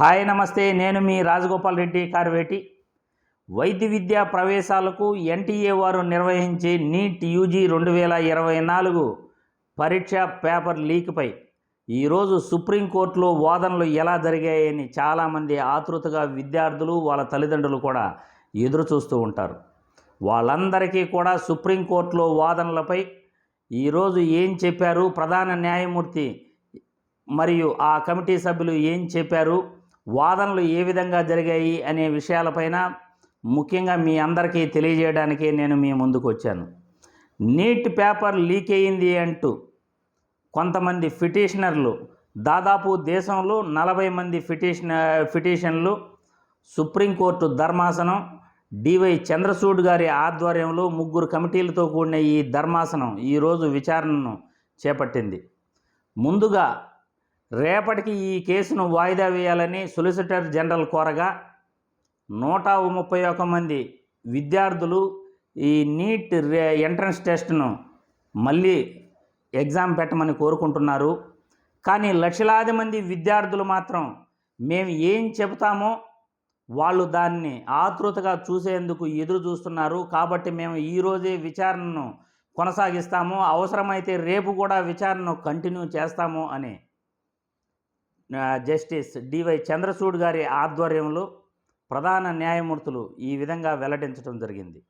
Hi నమస్తే. నేను మీ రాజగోపాల్ రెడ్డి కార్వేటి. వైద్య విద్యా ప్రవేశాలకు ఎన్టీఏ వారు నిర్వహించే నీట్ యూజీ రెండు వేల ఇరవై నాలుగు పరీక్ష పేపర్ లీక్పై ఈరోజు సుప్రీంకోర్టులో వాదనలు ఎలా జరిగాయని చాలామంది ఆతృతగా విద్యార్థులు వాళ్ళ తల్లిదండ్రులు కూడా ఎదురు చూస్తూ ఉంటారు. వాళ్ళందరికీ కూడా సుప్రీంకోర్టులో వాదనలపై ఈరోజు ఏం చెప్పారు? ప్రధాన న్యాయమూర్తి మరియు ఆ కమిటీ సభ్యులు ఏం చెప్పారు? వాదనలు ఏ విధంగా జరిగాయి అనే విషయాలపైన ముఖ్యంగా మీ అందరికీ తెలియజేయడానికి నేను మీ ముందుకు వచ్చాను. నీట్ పేపర్ లీక్ అయింది అంటూ కొంతమంది పిటిషనర్లు దాదాపు దేశంలో నలభై మంది పిటిషన్ పిటిషన్లు సుప్రీంకోర్టు ధర్మాసనం డివై చంద్రచూడ్ గారి ఆధ్వర్యంలో ముగ్గురు కమిటీలతో కూడిన ఈ ధర్మాసనం ఈరోజు విచారణను చేపట్టింది. ముందుగా రేపటికి ఈ కేసును వాయిదా వేయాలని సొలిసిటర్ జనరల్ కోరగా నూట ముప్పై ఒక మంది విద్యార్థులు ఈ నీట్ రే ఎంట్రన్స్ టెస్ట్ను మళ్ళీ ఎగ్జామ్ పెట్టమని కోరుకుంటున్నారు. కానీ లక్షలాది మంది విద్యార్థులు మాత్రం మేము ఏం చెబుతామో వాళ్ళు దాన్ని ఆతృతగా చూసేందుకు ఎదురు చూస్తున్నారు. కాబట్టి మేము ఈరోజే విచారణను కొనసాగిస్తాము. అవసరమైతే రేపు కూడా విచారణను కంటిన్యూ చేస్తాము అని జస్టిస్ డివై చంద్రచూడ్ గారి ఆధ్వర్యంలో ప్రధాన న్యాయమూర్తులు ఈ విధంగా వెల్లడించడం జరిగింది.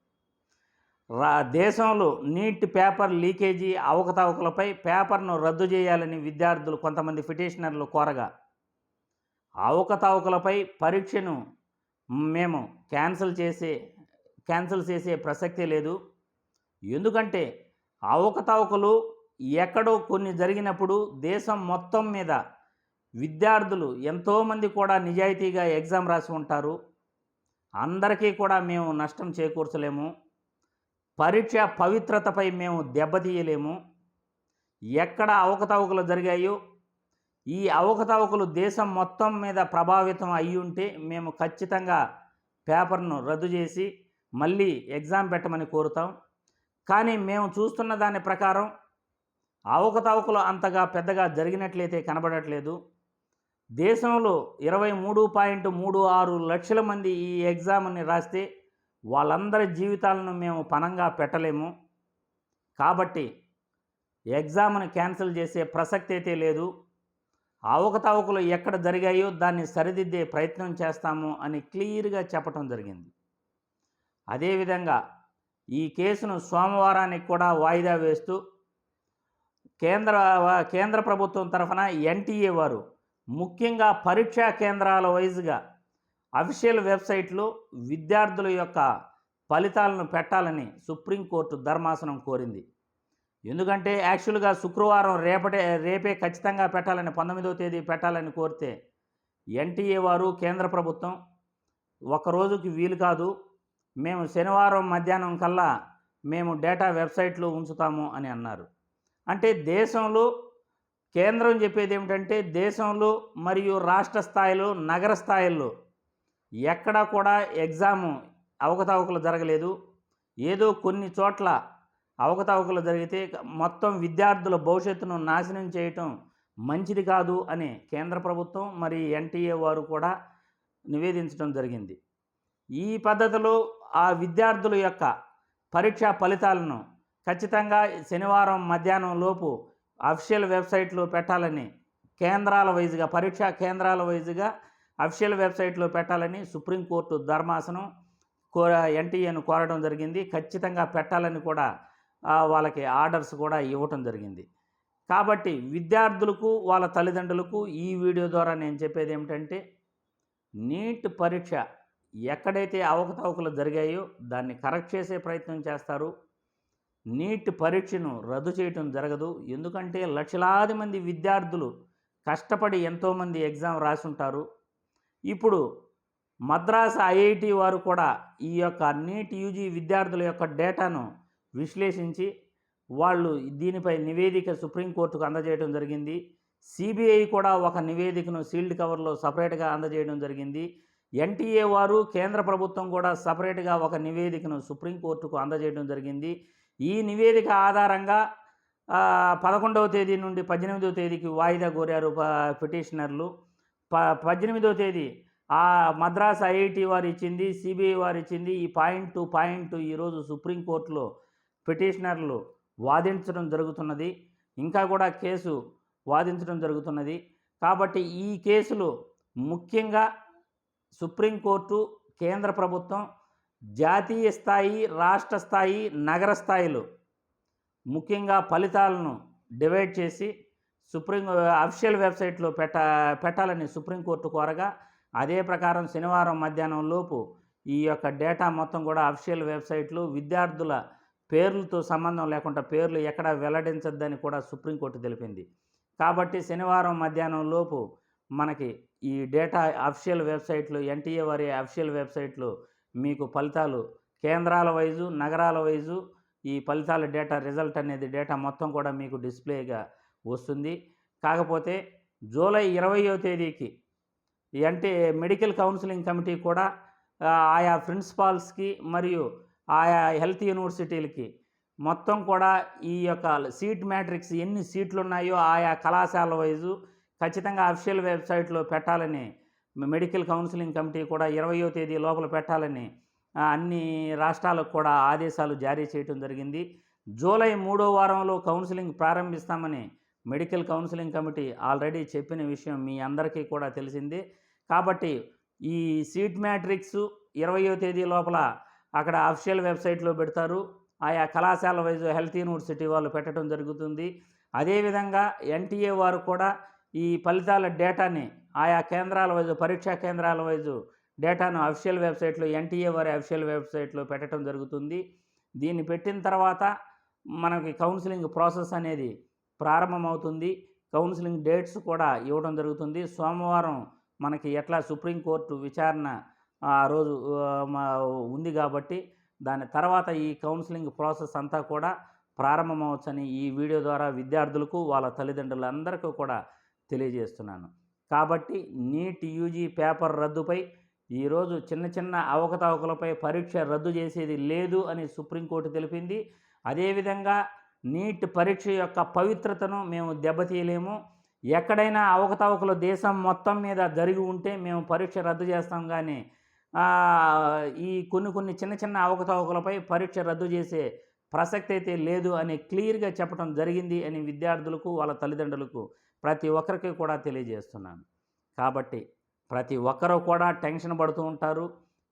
రా దేశంలో నీట్ పేపర్ లీకేజీ అవకతవకలపై పేపర్ను రద్దు చేయాలని విద్యార్థులు కొంతమంది పిటిషనర్లు కోరగా అవకతవకలపై పరీక్షను మేము క్యాన్సిల్ చేసే క్యాన్సిల్ చేసే ప్రసక్తే లేదు. ఎందుకంటే అవకతవకలు ఎక్కడో కొన్ని జరిగినప్పుడు దేశం మొత్తం మీద విద్యార్థులు ఎంతోమంది కూడా నిజాయితీగా ఎగ్జామ్ రాసి ఉంటారు. అందరికీ కూడా మేము నష్టం చేకూర్చలేము. పరీక్ష పవిత్రతపై మేము దెబ్బతీయలేము. ఎక్కడ అవకతవకలు జరిగాయో ఈ అవకతవకలు దేశం మొత్తం మీద ప్రభావితం అయి ఉంటే మేము ఖచ్చితంగా పేపర్ను రద్దు చేసి మళ్ళీ ఎగ్జామ్ పెట్టమని కోరుతాం. కానీ మేము చూస్తున్న దాని ప్రకారం అవకతవకలు అంతగా పెద్దగా జరిగినట్లయితే కనబడట్లేదు. దేశంలో ఇరవై మూడు పాయింట్ మూడు ఆరు లక్షల మంది ఈ ఎగ్జామ్ని రాస్తే వాళ్ళందరి జీవితాలను మేము పనంగా పెట్టలేము. కాబట్టి ఎగ్జామ్ని క్యాన్సిల్ చేసే ప్రసక్తి అయితే లేదు. అవకతవకలు ఎక్కడ జరిగాయో దాన్ని సరిదిద్దే ప్రయత్నం చేస్తాము అని క్లియర్గా చెప్పటం జరిగింది. అదేవిధంగా ఈ కేసును సోమవారానికి కూడా వాయిదా వేస్తూ కేంద్ర కేంద్ర ప్రభుత్వం తరఫున ఎన్టీఏ వారు ముఖ్యంగా పరీక్షా కేంద్రాల వైజ్గా అఫీషియల్ వెబ్సైట్లో విద్యార్థుల యొక్క ఫలితాలను పెట్టాలని సుప్రీంకోర్టు ధర్మాసనం కోరింది. ఎందుకంటే యాక్చువల్గా శుక్రవారం రేపటే రేపే ఖచ్చితంగా పెట్టాలని పంతొమ్మిదవ తేదీ పెట్టాలని కోరితే ఎన్టీఏ వారు కేంద్ర ప్రభుత్వం ఒక రోజుకి వీలు కాదు. మేము శనివారం మధ్యాహ్నం కల్లా మేము డేటా వెబ్సైట్లో ఉంచుతాము అని అన్నారు. అంటే దేశంలో కేంద్రం చెప్పేది ఏమిటంటే దేశంలో మరియు రాష్ట్ర స్థాయిలో నగర స్థాయిల్లో ఎక్కడా కూడా ఎగ్జాము అవకతవకలు జరగలేదు. ఏదో కొన్ని చోట్ల అవకతవకలు జరిగితే మొత్తం విద్యార్థుల భవిష్యత్తును నాశనం చేయటం మంచిది కాదు అని కేంద్ర ప్రభుత్వం మరి ఎన్టీఏ వారు కూడా నివేదించడం జరిగింది. ఈ పద్ధతిలో ఆ విద్యార్థుల యొక్క పరీక్షా ఫలితాలను ఖచ్చితంగా శనివారం మధ్యాహ్నం లోపు అఫీషియల్ వెబ్సైట్లో పెట్టాలని కేంద్రాల వైజ్గా పరీక్షా కేంద్రాల వైజ్గా అఫీషియల్ వెబ్సైట్లో పెట్టాలని సుప్రీంకోర్టు ధర్మాసనం కోర ఎన్టీఏను కోరడం జరిగింది. ఖచ్చితంగా పెట్టాలని కూడా వాళ్ళకి ఆర్డర్స్ కూడా ఇవ్వటం జరిగింది. కాబట్టి విద్యార్థులకు వాళ్ళ తల్లిదండ్రులకు ఈ వీడియో ద్వారా నేను చెప్పేది ఏమిటంటే నీట్ పరీక్ష ఎక్కడైతే అవకతవకలు జరిగాయో దాన్ని కరెక్ట్ చేసే ప్రయత్నం చేస్తారు. నీట్ పరీక్షను రద్దు చేయటం జరగదు. ఎందుకంటే లక్షలాది మంది విద్యార్థులు కష్టపడి ఎంతోమంది ఎగ్జామ్ రాసుంటారు. ఇప్పుడు మద్రాసు ఐఐటి వారు కూడా ఈ యొక్క నీట్ యూజీ విద్యార్థుల యొక్క డేటాను విశ్లేషించి వాళ్ళు దీనిపై నివేదిక సుప్రీంకోర్టుకు అందజేయడం జరిగింది. సిబిఐ కూడా ఒక నివేదికను సీల్డ్ కవర్లో సపరేట్గా అందజేయడం జరిగింది. ఎన్టీఏ వారు కేంద్ర ప్రభుత్వం కూడా సపరేట్గా ఒక నివేదికను సుప్రీంకోర్టుకు అందజేయడం జరిగింది. ఈ నివేదిక ఆధారంగా పదకొండవ తేదీ నుండి పద్దెనిమిదవ తేదీకి వాయిదా కోరారు పిటిషనర్లు. ప పద్దెనిమిదో తేదీ ఆ మద్రాస్ ఐఐటి వారు ఇచ్చింది సిబిఐ వారు ఇచ్చింది ఈ పాయింట్ టు పాయింట్ ఈరోజు సుప్రీంకోర్టులో పిటిషనర్లు వాదించడం జరుగుతున్నది. ఇంకా కూడా కేసు వాదించడం జరుగుతున్నది. కాబట్టి ఈ కేసులు ముఖ్యంగా సుప్రీంకోర్టు కేంద్ర ప్రభుత్వం జాతీయ స్థాయి రాష్ట్ర స్థాయి నగర స్థాయిలో ముఖ్యంగా ఫలితాలను డివైడ్ చేసి సుప్రీం అఫీషియల్ వెబ్సైట్లో పెట్ట పెట్టాలని సుప్రీంకోర్టు కోరగా అదే ప్రకారం శనివారం మధ్యాహ్నం లోపు ఈ యొక్క డేటా మొత్తం కూడా అఫీషియల్ వెబ్సైట్లు విద్యార్థుల పేర్లతో సంబంధం లేకుండా పేర్లు ఎక్కడ వెల్లడించద్దని కూడా సుప్రీంకోర్టు తెలిపింది. కాబట్టి శనివారం మధ్యాహ్నం లోపు మనకి ఈ డేటా అఫీషియల్ వెబ్సైట్లు ఎన్టీఏ వారి అఫీషియల్ వెబ్సైట్లు మీకు ఫలితాలు కేంద్రాల వైజు నగరాల వైజు ఈ ఫలితాల డేటా రిజల్ట్ అనేది డేటా మొత్తం కూడా మీకు డిస్ప్లేగా వస్తుంది. కాకపోతే జూలై ఇరవయో తేదీకి అంటే మెడికల్ కౌన్సిలింగ్ కమిటీ కూడా ఆయా ప్రిన్సిపాల్స్కి మరియు ఆయా హెల్త్ యూనివర్సిటీలకి మొత్తం కూడా ఈ యొక్క సీట్ మ్యాట్రిక్స్ ఎన్ని సీట్లు ఉన్నాయో ఆయా కళాశాల వైజు ఖచ్చితంగా అఫీషియల్ వెబ్సైట్లో పెట్టాలని మెడికల్ కౌన్సిలింగ్ కమిటీ కూడా ఇరవయో తేదీ లోపల పెట్టాలని అన్ని రాష్ట్రాలకు కూడా ఆదేశాలు జారీ చేయడం జరిగింది. జూలై మూడో వారంలో కౌన్సిలింగ్ ప్రారంభిస్తామని మెడికల్ కౌన్సిలింగ్ కమిటీ ఆల్రెడీ చెప్పిన విషయం మీ అందరికీ కూడా తెలిసింది. కాబట్టి ఈ సీట్ మ్యాట్రిక్స్ ఇరవయో తేదీ లోపల అక్కడ అఫీషియల్ వెబ్సైట్లో పెడతారు. ఆయా కళాశాల వైజ్ హెల్త్ యూనివర్సిటీ వాళ్ళు పెట్టడం జరుగుతుంది. అదేవిధంగా ఎన్టీఏ వారు కూడా ఈ ఫలితాల డేటాని ఆయా కేంద్రాల వైజు పరీక్షా కేంద్రాల వైజు డేటాను అఫీషియల్ వెబ్సైట్లో ఎన్టీఏ వారి అఫీషియల్ వెబ్సైట్లో పెట్టడం జరుగుతుంది. దీన్ని పెట్టిన తర్వాత మనకి కౌన్సిలింగ్ ప్రాసెస్ అనేది ప్రారంభమవుతుంది. కౌన్సిలింగ్ డేట్స్ కూడా ఇవ్వడం జరుగుతుంది. సోమవారం మనకి ఎట్లా సుప్రీంకోర్టు విచారణ ఆ రోజు ఉంది కాబట్టి దాని తర్వాత ఈ కౌన్సిలింగ్ ప్రాసెస్ అంతా కూడా ప్రారంభమవచ్చని ఈ వీడియో ద్వారా విద్యార్థులకు వాళ్ళ తల్లిదండ్రులందరికీ కూడా తెలియజేస్తున్నాను. కాబట్టి నీట్ యూజీ పేపర్ రద్దుపై ఈరోజు చిన్న చిన్న అవకతవకలపై పరీక్ష రద్దు చేసేది లేదు అని సుప్రీంకోర్టు తెలిపింది. అదేవిధంగా నీట్ పరీక్ష యొక్క పవిత్రతను మేము దెబ్బతీయలేము. ఎక్కడైనా అవకతవకలు దేశం మొత్తం మీద జరిగి ఉంటే మేము పరీక్ష రద్దు చేస్తాం కానీ ఈ కొన్ని కొన్ని చిన్న చిన్న అవకతవకలపై పరీక్ష రద్దు చేసే ప్రసక్తి అయితే లేదు అని క్లియర్గా చెప్పడం జరిగింది అని విద్యార్థులకు వాళ్ళ తల్లిదండ్రులకు ప్రతి ఒక్కరికి కూడా తెలియజేస్తున్నాను. కాబట్టి ప్రతి ఒక్కరూ కూడా టెన్షన్ పడుతూ ఉంటారు.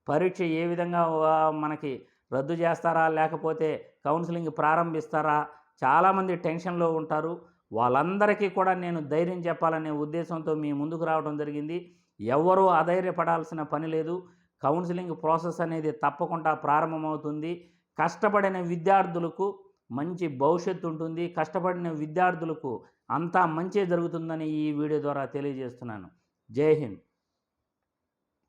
పరీక్ష ఏ విధంగా మనకి రద్దు చేస్తారా లేకపోతే కౌన్సిలింగ్ ప్రారంభిస్తారా చాలామంది టెన్షన్లో ఉంటారు. వాళ్ళందరికీ కూడా నేను ధైర్యం చెప్పాలనే ఉద్దేశంతో మీ ముందుకు రావడం జరిగింది. ఎవరూ అధైర్యపడాల్సిన పని లేదు. కౌన్సిలింగ్ ప్రాసెస్ అనేది తప్పకుండా ప్రారంభమవుతుంది. కష్టపడిన విద్యార్థులకు మంచి భవిష్యత్తు ఉంటుంది. కష్టపడిన విద్యార్థులకు అంతా మంచి జరుగుతుందని ఈ వీడియో ద్వారా తెలియజేస్తున్నాను. జై హింద్.